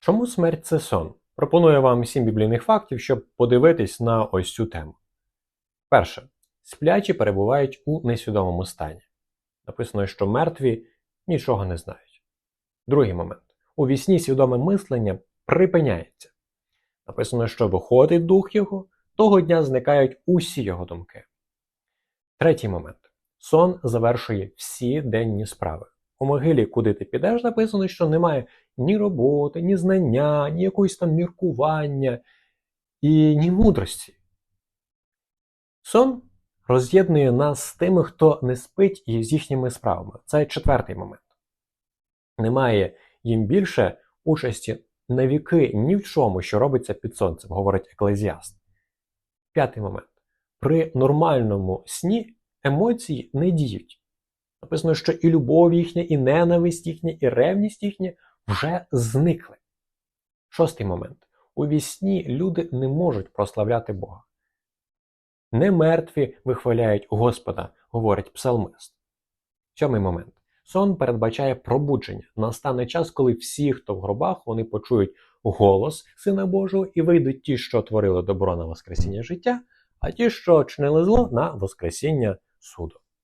Чому смерть це сон? Пропоную вам сім біблійних фактів, щоб подивитись на ось цю тему. Перше. Сплячі перебувають у несвідомому стані. Написано, що мертві нічого не знають. Другий момент. У вісні свідоме мислення припиняється. Написано, що виходить дух його, того дня зникають усі його думки. Третій момент. Сон завершує всі денні справи. У могилі, куди ти підеш, написано, що немає ні роботи, ні знання, ні якогось там міркування і ні мудрості. Сон роз'єднує нас з тими, хто не спить і з їхніми справами. Це четвертий момент. Немає їм більше участі на віки ні в чому, що робиться під сонцем, говорить еклезіаст. П'ятий момент. При нормальному сні емоції не діють. Написано, що і любов їхня, і ненависть їхня, і ревність їхня вже зникли. Шостий момент. У вісні люди не можуть прославляти Бога. Не мертві вихваляють Господа, говорить псалмист. Сьомий момент. Сон передбачає пробудження. Настане час, коли всі, хто в гробах, вони почують голос Сина Божого і вийдуть ті, що творили добро на Воскресіння життя, а ті, що чинили зло на Воскресіння суду.